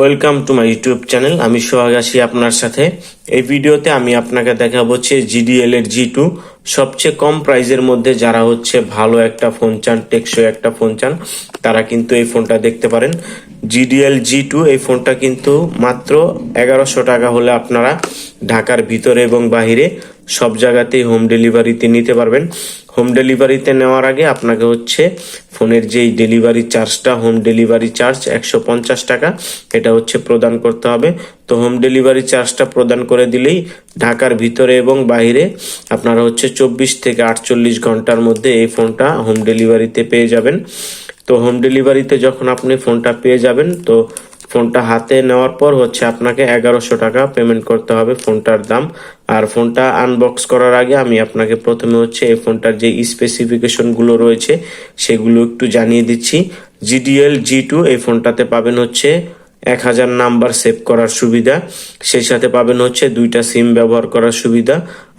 Welcome to my YouTube channel. আমি সোহাগ আছি আপনার সাথে। এই ভিডিওতে আমি আপনাকে দেখাবো হচ্ছে জিডিএল এর জি টু সবচেয়ে কম প্রাইজের মধ্যে যারা হচ্ছে ভালো একটা ফোন চান, টেকসই একটা ফোন চান, তারা কিন্তু এই ফোনটা দেখতে পারেন। জিডিএল জি টু এই ফোনটা কিন্তু মাত্র এগারোশো টাকা হলে আপনারা ঢাকার ভিতরে এবং বাহিরে সব জায়গাতেই হোম ডেলিভারিতে নিতে পারবেন। হোম ডেলিভারিতে নেওয়ার আগে আপনাকে হচ্ছে ফোনের যেই ডেলিভারি চার্জটা হোম ডেলিভারি চার্জ একশো পঞ্চাশ টাকা, এটা হচ্ছে প্রদান করতে হবে। তো হোম ডেলিভারি চার্জটা প্রদান করে দিলেই ঢাকার ভিতরে এবং বাইরে আপনারা হচ্ছে চব্বিশ থেকে আটচল্লিশ ঘণ্টার মধ্যে এই ফোনটা হোম ডেলিভারিতে পেয়ে যাবেন। তো হোম ডেলিভারিতে যখন আপনি ফোনটা পেয়ে যাবেন, তো ফোনটা হাতে নেওয়ার পর হচ্ছে আপনাকে এগারোশো টাকা পেমেন্ট করতে হবে ফোনটার দাম। আর ফোনটা আনবক্স করার আগে আমি আপনাকে প্রথমে হচ্ছে এই ফোনটার যে স্পেসিফিকেশনগুলো রয়েছে, সেগুলো একটু জানিয়ে দিচ্ছি। জিডিএল জি টু এই ফোনটাতে পাবেন হচ্ছে এক হাজার নাম্বার সেভ করার সুবিধা। সেই সাথে পাবেন হচ্ছে দুইটা সিম ব্যবহার করার সুবিধা।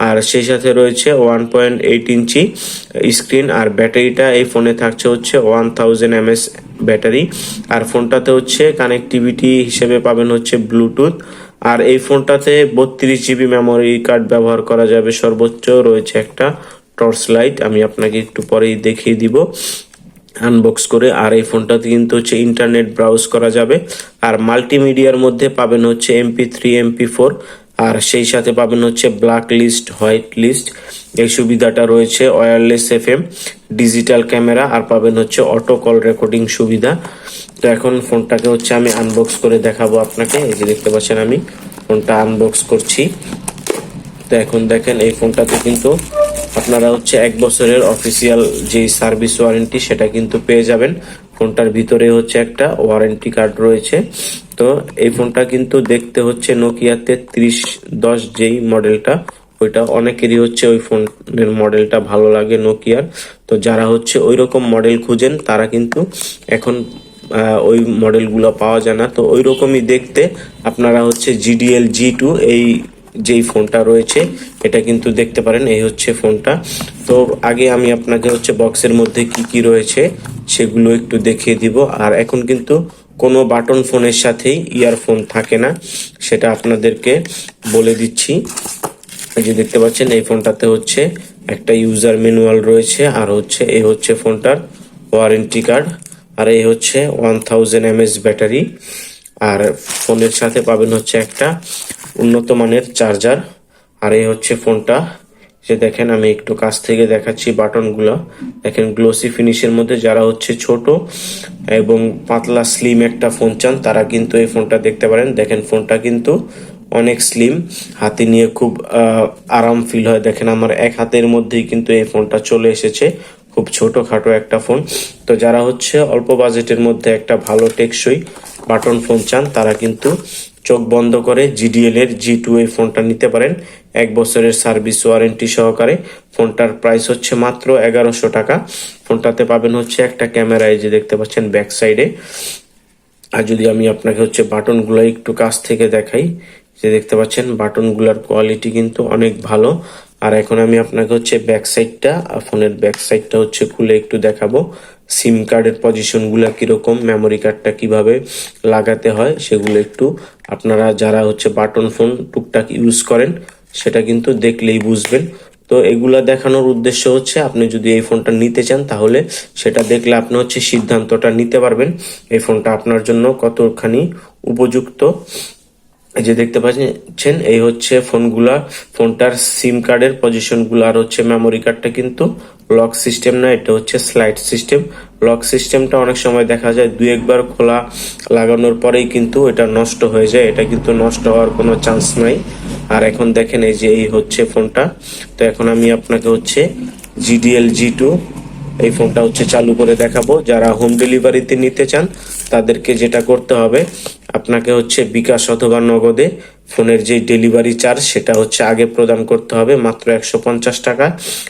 আর সেই সাথে রয়েছে one point eight inch screen, আর ব্যাটারিটা এই ফোনে থাকছে হচ্ছে ওয়ান থাউজেন্ড এমএস ব্যাটারি। আর ফোনটাতে হচ্ছে কানেক্টিভিটি হিসেবে পাবেন হচ্ছে ব্লুটুথ। আর এই ফোনটাতে বত্রিশ জিবি মেমোরি কার্ড ব্যবহার করা যাবে। সর্বোচ্চ রয়েছে একটা টর্চ লাইট আমি আপনাকে একটু পরেই দেখিয়ে দিব। আনবক্স করে আর এই ফোনটাতে কিন্তু হচ্ছে ইন্টারনেট ব্রাউজ করা যাবে। আর মাল্টিমিডিয়ার মধ্যে পাবেন হচ্ছে এমপি থ্রি এমপি ফোর আর সেই সাথে পাবেন হচ্ছে ব্ল্যাক লিস্ট হোয়াইট লিস্ট এই সুবিধাটা রয়েছে wireless F M digital camera আর পাবেন হচ্ছে অটো কল রেকর্ডিং সুবিধা। তো এখন ফোনটাকে হচ্ছে আমি আনবক্স করে দেখাবো আপনাকে। এই যে দেখতে পাচ্ছেন আমি, ফোনটা আনবক্স করছি। তো এখন দেখেন এই ফোনটাতে কিন্তু আপনারা হচ্ছে এক বছরের অফিসিয়াল যে সার্ভিস ওয়ারেন্টি সেটা কিন্তু পেয়ে যাবেন। ফোনটার ভিতরে হচ্ছে একটা ওয়ারেন্টি কার্ড রয়েছে। তো এই ফোনটা কিন্তু দেখতে হচ্ছে নোকিয়া তেত্রিশ দশ যেই মডেলটা ওইটা অনেকেরই হচ্ছে ওই ফোনের মডেলটা ভালো লাগে নোকিয়ার তো যারা হচ্ছে ওই রকম মডেল খুঁজেন, তারা কিন্তু এখন ওই মডেলগুলো পাওয়া যায় না। তো ওই রকমই দেখতে আপনারা হচ্ছে জিডিএল জি টু এই যেই ফোনটা রয়েছে, এটা কিন্তু দেখতে পারেন, এই হচ্ছে ফোনটা। তো আগে আমি আপনাকে হচ্ছে বক্সের মধ্যে কি কি রয়েছে, সেগুলো একটু দেখিয়ে দিব। আর এখন কিন্তু কোনো বাটন ফোনের সাথেই ইয়ারফোন থাকে না, সেটা আপনাদেরকে বলে দিচ্ছি। এই যে দেখতে পাচ্ছেন, এই ফোনটাতে হচ্ছে একটা ইউজার ম্যানুয়াল রয়েছে, আর হচ্ছে, এই হচ্ছে ফোনটার ওয়ারেন্টি কার্ড আর এই হচ্ছে ওয়ান থাউজেন্ড এমএস ব্যাটারি আর ফোনের সাথে পাবেন হচ্ছে একটা উন্নত মানের চার্জার। আর এই হচ্ছে ফোনটা। যে দেখেন, আমি একটু কাছ থেকে দেখাচ্ছি বাটনগুলো। দেখেন গ্লোসি ফিনিশের মধ্যে যারা হচ্ছে ছোট এবং পাতলা স্লিম একটা ফোন চান, তারা কিন্তু এই ফোনটা দেখতে পারেন। দেখেন ফোনটা কিন্তু অনেক স্লিম হাতে নিয়ে খুব আরাম ফিল হয়। দেখেন, আমার এক হাতের মধ্যেই কিন্তু এই ফোনটা চলে এসেছে। খুব ছোটখাটো একটা ফোন তো যারা হচ্ছে অল্প বাজেটের মধ্যে একটা ভালো টেকসই বাটন ফোন চান, তারা কিন্তু চোখ বন্ধ করে জিডিএল এর জি টু এই ফোনটা নিতে পারেন। এক বছরের সার্ভিস ওয়ারেন্টি সহকারে ফোনটার প্রাইস হচ্ছে মাত্র এগারোশো টাকা। ফোনটাতে পাবেন হচ্ছে একটা ক্যামেরা, এই যে দেখতে পাচ্ছেন ব্যাক সাইডে। আর যদি আমি আপনাকে হচ্ছে বাটনগুলো একটু কাছ থেকে দেখাই যে দেখতে পাচ্ছেন, বাটনগুলোর কোয়ালিটি কিন্তু অনেক ভালো। আর এখন আমি আপনাকে হচ্ছে ব্যাক সাইডটা, ফোনের ব্যাক সাইডটা হচ্ছে খুলে একটু দেখাবো। সিম কার্ডের পজিশনগুলো কীরকম মেমোরি কার্ডটা কীভাবে লাগাতে হয়, সেগুলো একটু আপনারা যারা হচ্ছে বাটন ফোন টুকটাক ইউজ করেন, সেটা কিন্তু দেখলেই বুঝবেন। তো এগুলা দেখানোর উদ্দেশ্য হচ্ছে, আপনি যদি এই ফোনটা নিতে চান, তাহলে সেটা দেখলে আপনি হচ্ছে সিদ্ধান্তটা নিতে পারবেন। এই ফোনটা আপনার জন্য কতখানি উপযুক্ত। এই যে দেখতে পাচ্ছেন, এই হচ্ছে ফোনগুলা, ফোনটার সিম কার্ডের পজিশনগুলো, আর হচ্ছে মেমোরি কার্ডটা কিন্তু লক সিস্টেম না, এটা হচ্ছে স্লাইড সিস্টেম লক সিস্টেমটা অনেক সময় দেখা যায়, দুই একবার খোলা লাগানোর পরেই কিন্তু এটা নষ্ট হয়ে যায়, এটা কিন্তু নষ্ট হওয়ার কোনো চান্স নাই। আর এখন দেখেন এই যে এই হচ্ছে ফোনটা। তো এখন আমি আপনাকে হচ্ছে জিডিএল জি টু এই ফোনটা হচ্ছে চালু করে দেখাবো। যারা হোম ডেলিভারিতে নিতে চান, তাদেরকে যেটা করতে হবে, আপনাকে হচ্ছে বিকাশ অথবা নগদে ফোনের যে ডেলিভারি চার্জ সেটা হচ্ছে আগে প্রদান করতে হবে, মাত্র একশো পঞ্চাশ টাকা।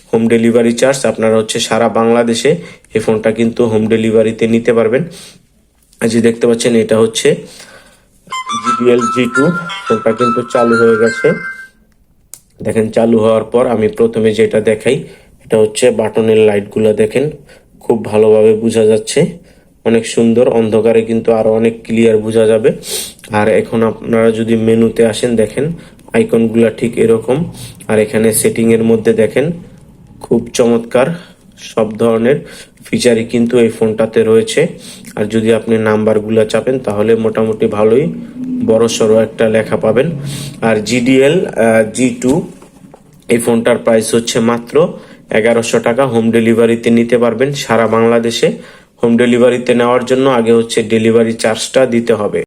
হোম ডেলিভারি চার্জ আপনারা হচ্ছে সারা বাংলাদেশে এই ফোনটা কিন্তু হোম ডেলিভারিতে নিতে পারবেন। যে দেখতে পাচ্ছেন, এটা হচ্ছে জিডিএল জি টু ফোনটা কিন্তু চালু হয়ে গেছে। দেখেন, চালু হওয়ার পর আমি প্রথমে যেটা দেখাই এটা হচ্ছে বাটনের লাইটগুলো দেখেন, খুব ভালোভাবে বোঝা যাচ্ছে। অনেক সুন্দর, অন্ধকারে কিন্তু আরও অনেক ক্লিয়ার বোঝা যাবে। আর এখন আপনারা যদি মেনুতে আসেন, দেখেন আইকনগুলা ঠিক এরকম। আর এখানে সেটিং এর মধ্যে দেখেন, খুব চমৎকার, সব ধরনের ফিচারই কিন্তু এই ফোনটাতে রয়েছে। আর যদি আপনি নাম্বারগুলো চাপেন, তাহলে মোটামুটি ভালোই বড় সড়ো একটা লেখা পাবেন। আর জিডিএল জি টু এই ফোনটার প্রাইস হচ্ছে মাত্র এগারোশো টাকা হোম ডেলিভারিতে নিতে পারবেন সারা বাংলাদেশে। হোম ডেলিভারিতে নেওয়ার জন্য আগে হচ্ছে ডেলিভারি চার্জটা দিতে হবে।